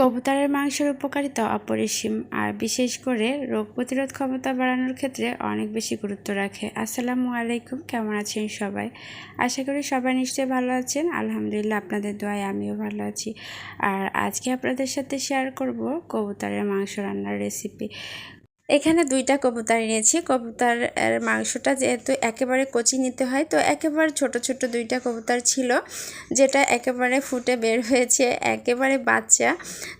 কবুতরের মাংসের উপকারিতা অপরিসীম, আর বিশেষ করে রোগ প্রতিরোধ ক্ষমতা বাড়ানোর ক্ষেত্রে অনেক বেশি গুরুত্ব রাখে। আসসালামু আলাইকুম, কেমন আছেন সবাই? আশা করি সবাই নিশ্চয়ই ভালো আছেন। আলহামদুলিল্লাহ, আপনাদের দোয়ায় আমিও ভালো আছি। আর আজকে আপনাদের সাথে শেয়ার করব কবুতরের মাংস রান্নার রেসিপি এখানে দুইটা কবুতর এনেছি। কবুতর মাংসটা যেহেতু একেবারে কচি নিতে হয়, তো একেবারে ছোট ছোট দুইটা কবুতর ছিল, যেটা একেবারে ফুটে বের হয়েছে, একেবারে বাচ্চা।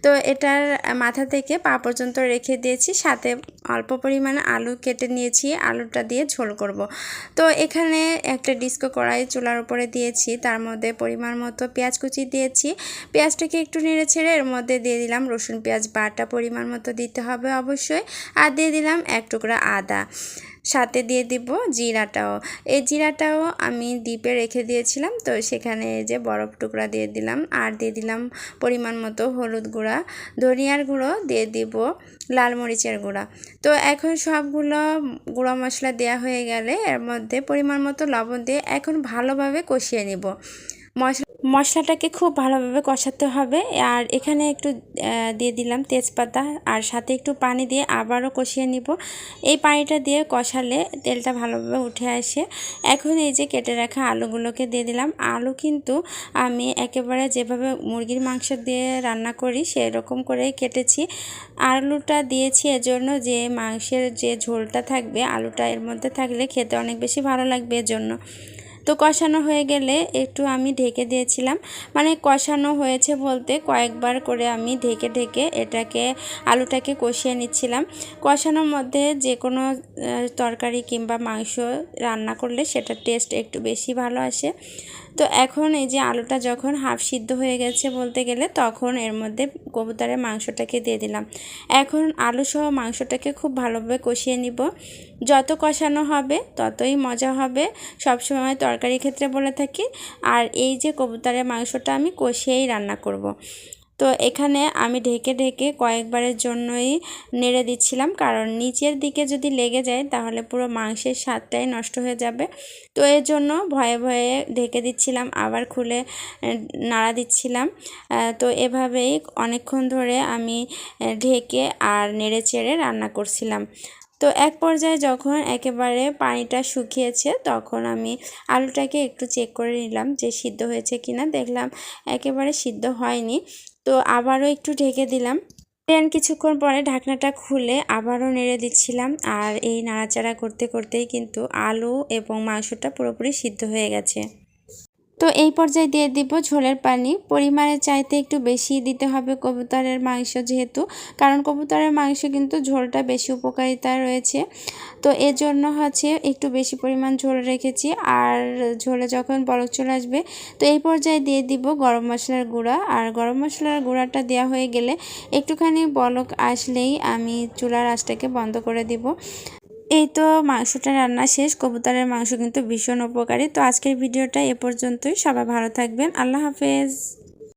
তো এটার মাথা থেকে পা পর্যন্ত রেখে দিয়েছি, সাথে অল্প পরিমাণে আলু কেটে নিয়েছি, আলুটা দিয়ে ঝোল করব। তো এখানে একটা ডিস্কো কড়াই চুলার উপরে দিয়েছি, তার মধ্যে পরিমাণ মতো পেঁয়াজ কুচি দিয়েছি পেঁয়াজটাকে একটু নেড়ে ছেড়ে এর মধ্যে দিয়ে দিলাম রসুন পেঁয়াজ বাটা পরিমাণ মতো দিতে হবে অবশ্যই, আর দিয়ে দিলাম এক টুকরা আদা সাথে দিয়ে দিব জিরাটাও। এই জিরাটাও আমি ডিপে রেখে দিয়েছিলাম, তো সেখানে যে বরফ টুকরা দিয়ে দিলাম, আর দিয়ে দিলাম পরিমাণ মতো হলুদ গুঁড়া, ধনিয়ার গুঁড়ো দিয়ে দিব, লাল মরিচের গুঁড়া। তো এখন সবগুলো গুঁড়া মশলা দেওয়া হয়ে গেলে এর মধ্যে পরিমাণ মতো লবণ দিয়ে এখন ভালোভাবে কষিয়ে নিব। মশলা মশলাটাকে খুব ভালোভাবে কষাতে হবে। আর এখানে একটু দিয়ে দিলাম তেজপাতা। আর সাথে একটু পানি দিয়ে আবারও কষিয়ে নিব। এই পানিটা দিয়ে কষালে তেলটা ভালোভাবে উঠে আসে। এখন এই যে কেটে রাখা আলুগুলোকে দিয়ে দিলাম। আলু কিন্তু আমি একেবারে যেভাবে মুরগির মাংস দিয়ে রান্না করি, সেরকম করেই কেটেছি। আলুটা দিয়েছি এজন্য যে মাংসের যে ঝোলটা থাকবে, আলুটা এর মধ্যে থাকলে খেতে অনেক বেশি ভালো লাগবে এজন্য। তো কষানো হয়ে গেলে একটু আমি ঢেকে দিয়েছিলাম। মানে কষানো হয়েছে বলতে কয়েকবার করে আমি ঢেকে ঢেকে এটাকে, আলুটাকে কষিয়ে নিচ্ছিলাম। কষানোর মধ্যে যে কোনো তরকারি কিংবা মাংস রান্না করলে সেটা টেস্ট একটু বেশি ভালো আসে। তো এখন এই যে আলুটা যখন হাফ সিদ্ধ হয়ে গেছে বলতে গেলে, তখন এর মধ্যে কবুতরের মাংসটাকে দিয়ে দিলাম। এখন আলু সহ মাংসটাকে খুব ভালোভাবে কষিয়ে নিব। যত কষানো হবে, ততই মজা হবে। সব সবসময় তরকারি ক্ষেত্রে বলে থাকি। আর এই যে কবুতরের মাংসটা আমি কষিয়েই রান্না করব। তো এখানে আমি ঢেকে ঢেকে কয়েকবারের জন্যই নেড়ে দিচ্ছিলাম। কারণ নিচের দিকে যদি লেগে যায়, তাহলে পুরো মাংসের স্বাদটাই নষ্ট হয়ে যাবে। তো এর জন্য ভয়ে ভয়ে ঢেকে দিচ্ছিলাম, আবার খুলে নাড়া দিচ্ছিলাম। তো এভাবেই অনেকক্ষণ ধরে আমি ঢেকে আর নেড়ে চেড়ে রান্না করছিলাম। তো এক পর্যায়ে যখন একেবারে পানিটা শুকিয়েছে, তখন আমি আলুটাকে একটু চেক করে নিলাম যে সিদ্ধ হয়েছে কিনা। দেখলাম একেবারে সিদ্ধ হয়নি। তো আবারও একটু ঢেকে দিলাম। দেন কিছুক্ষণ পরে ঢাকনাটা খুলে আবারও নেড়ে দিচ্ছিলাম। আর এই নাড়াচাড়া করতে, করতেই কিন্তু আলু এবং মাংসটা পুরোপুরি সিদ্ধ হয়ে গেছে। তো এই পর্যায়ে দিয়ে দিব ঝোলের পানি। পরিমাণের চাইতে একটু বেশি দিতে হবে কবুতরের মাংস যেহেতু, কারণ কবুতরের মাংস কিন্তু ঝোলটা বেশি উপকারিতা রয়েছে। তো এর জন্য হচ্ছে একটু বেশি পরিমাণ ঝোল রেখেছি। আর ঝোলে যখন বরফ চলে আসবে, তো এই পর্যায়ে দিয়ে দিব গরম মশলার গুঁড়া। আর গরম মশলার গুঁড়াটা দেওয়া হয়ে গেলে একটুখানি বলক আসলেই আমি চুলার আঁচটাকে বন্ধ করে দিব। এই তো মাংসটা রান্না শেষ, কবুতরের মাংস কিন্তু ভীষণ উপকারী। তো আজকের ভিডিওটা এ পর্যন্তই। সবাই ভালো থাকবেন। আল্লাহ হাফেজ।